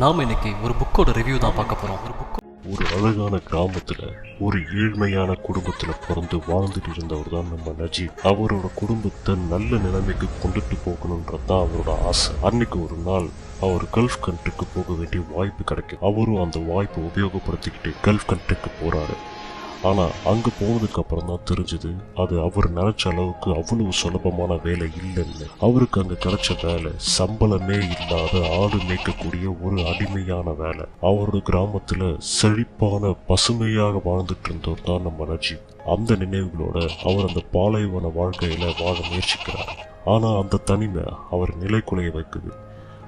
நாம் இன்னைக்கு ஒரு புக்கோட ரிவ்யூ தான் பார்க்க போகிறோம் ஒரு புக் ஒரு அழகான கிராமத்துல ஒரு ஏழ்மையான குடும்பத்துல பிறந்து வாழ்ந்துட்டு இருந்தவர் தான் நம்ம நஜீப். அவரோட குடும்பத்தை நல்ல நிலைமைக்கு கொண்டுட்டு போகணுன்றது தான் அவரோட ஆசை. அன்னைக்கு ஒரு நாள் அவர் கல்ஃப் கண்ட்ரிக்கு போக வேண்டிய வாய்ப்பு கிடைக்கும். அவரும் அந்த வாய்ப்பை உபயோகப்படுத்திக்கிட்டு கல்ஃப் கண்ட்ரிக்கு போறாரு. ஆனால் அங்கே போனதுக்கு அப்புறம் தான் தெரிஞ்சது அது அவர் நினைச்ச அளவுக்கு அவ்வளவு சுலபமான வேலை இல்லைன்னு. அவருக்கு அங்கே கிடைச்ச வேலை சம்பளமே இல்லாத ஆடு மேய்க்கக்கூடிய ஒரு அடிமையான வேலை. அவரோட கிராமத்தில் செழிப்பான பசுமையாக வாழ்ந்துட்டு இருந்தவர் தான் நம்ம ரஜித் அந்த நினைவுகளோட அவர் அந்த பாலைவன வாழ்க்கையில் வாழ முயற்சிக்கிறார். ஆனால் அந்த தனிமை அவர் நிலைக்குலைய வைக்குது.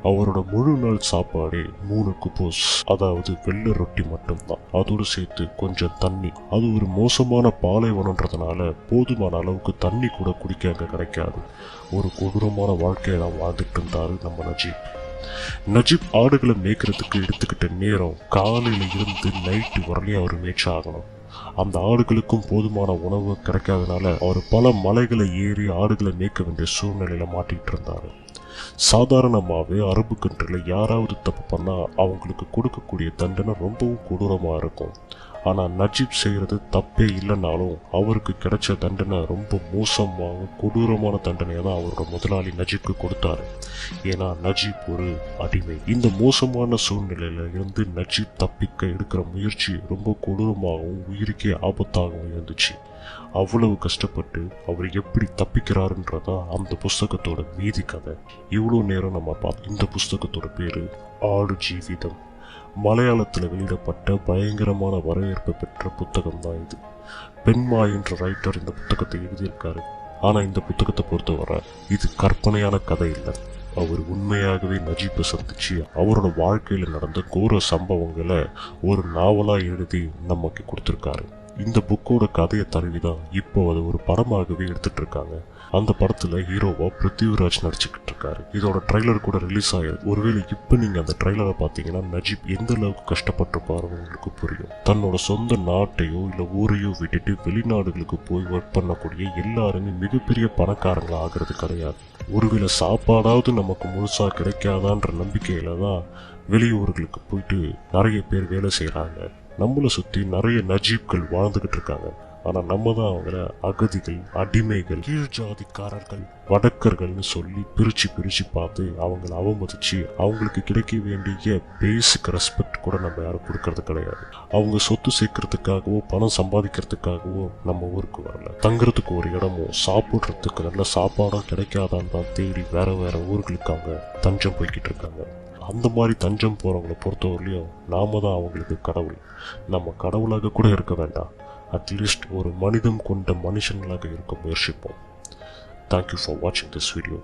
அவரோட முழு நாள் சாப்பாடே மூணு குப்போஸ் அதாவது வெள்ளை ரொட்டி மட்டும்தான். அதோடு சேர்த்து கொஞ்சம் தண்ணி. அது ஒரு மோசமான பாலைவனன்றதுனால போதுமான அளவுக்கு தண்ணி கூட குடிக்க அங்கே கிடைக்காது. ஒரு கொடூரமான வாழ்க்கையை தான் வாழ்ந்துட்டு இருந்தாரு நம்ம நஜீப். நஜீப் ஆடுகளை மேய்க்கிறதுக்கு எடுத்துக்கிட்ட நேரம் காலையில இருந்து நைட்டு வரலையும் அவர் மேய்ச்சாகணும். அந்த ஆடுகளுக்கும் போதுமான உணவு கிடைக்காதனால அவர் பல மலைகளை ஏறி ஆடுகளை மேய்க்க வேண்டிய சூழ்நிலையில மாட்டிட்டு இருந்தாரு. சாதாரணமாகவே அரபு கண்ட்ரியில் யாராவது தப்பு பண்ணால் அவங்களுக்கு கொடுக்கக்கூடிய தண்டனை ரொம்பவும் கொடூரமாக இருக்கும். ஆனால் நஜீப் செய்கிறது தப்பே இல்லைனாலும் அவருக்கு கிடைச்ச தண்டனை ரொம்ப மோசமாக கொடூரமான தண்டனையை தான் அவரோட முதலாளி நஜீப்க்கு கொடுத்தாரு. ஏன்னா நஜீப் ஒரு அடிமை. இந்த மோசமான சூழ்நிலையில இருந்து நஜீப் தப்பிக்க எடுக்கிற முயற்சி ரொம்ப கொடூரமாகவும் உயிருக்கே ஆபத்தாகவும் இருந்துச்சு. அவ்வளவு கஷ்டப்பட்டு அவர் எப்படி தப்பிக்கிறாருன்றதா அந்த புஸ்தகத்தோட மீதி கதை. இவ்வளோ நேரம் நம்ம பார்த்தோம் இந்த புஸ்தகத்தோட பேரு ஆடு ஜீவிதம். மலையாளத்தில் வெளியிடப்பட்ட பயங்கரமான வரவேற்பு பெற்ற புத்தகம் தான் இது. பெண்மா என்ற ரைட்டர் இந்த புத்தகத்தை எழுதியிருக்காரு. ஆனால் இந்த புத்தகத்தை பொறுத்தவரை இது கற்பனையான கதை இல்லை. அவர் உண்மையாகவே நஜீப்பை சந்திச்சு அவரோட வாழ்க்கையில் நடந்த கோர சம்பவங்களை ஒரு நாவலாக எழுதி நமக்கு கொடுத்துருக்காரு. இந்த புக்கோட கதையை தழுவிதான் இப்போ அது ஒரு படமாகவே எடுத்துட்டு இருக்காங்க அந்த படத்துல ஹீரோவா பிருத்திவிராஜ் நடிச்சுக்கிட்டு இருக்காரு இதோட ட்ரைலர் கூட ரிலீஸ் ஆயிருக்கு ஒருவேளை இப்போ நீங்க அந்த ட்ரைலரை பார்த்தீங்கன்னா நஜீப் எந்த அளவுக்கு கஷ்டப்பட்டிருப்பாரு உங்களுக்கு புரியும். தன்னோட சொந்த நாட்டையோ இல்லை ஊரையோ விட்டுட்டு வெளிநாடுகளுக்கு போய் ஒர்க் பண்ணக்கூடிய எல்லாருமே மிகப்பெரிய பணக்காரங்களா ஆகிறது கிடையாது. ஒருவேளை சாப்பாடாவது நமக்கு முழுசா கிடைக்காதான்ற நம்பிக்கையில தான் வெளியூர்களுக்கு போயிட்டு நிறைய பேர் வேலை செய்கிறாங்க நம்மளை சுற்றி நிறைய நஜீப்கள் வாழ்ந்துகிட்டு இருக்காங்க. ஆனால் நம்ம தான் அவங்கள அகதிகள் அடிமைகள் கீழ் ஜாதிக்காரர்கள் வடக்கர்கள்னு சொல்லி பிரித்து பிரித்து பார்த்து அவங்கள அவமதித்து அவங்களுக்கு கிடைக்க வேண்டிய பேசிக் ரெஸ்பெக்ட் கூட நம்ம யாரும் கொடுக்கறது கிடையாது. அவங்க சொத்து சேர்க்கறதுக்காகவோ பணம் சம்பாதிக்கிறதுக்காகவோ நம்ம ஊருக்கு வரல. தங்குறதுக்கு ஒரு இடமும் சாப்பிட்றதுக்கு நல்ல சாப்பாடும் கிடைக்காதான்னு தான் தேடி வேற வேற ஊர்களுக்கு அவங்க தஞ்சம் போய்கிட்டு இருக்காங்க. அந்த மாதிரி தஞ்சம் போகிறவங்கள பொறுத்தவரையிலையும் நாம தான் அவங்களுக்கு கடவுள். நம்ம கடவுளாக கூட இருக்க வேண்டாம். அட்லீஸ்ட் ஒரு மனிதம் கொண்ட மனுஷங்களாக இருக்க முயற்சிப்போம். தேங்க்யூ ஃபார் வாட்சிங் திஸ் வீடியோ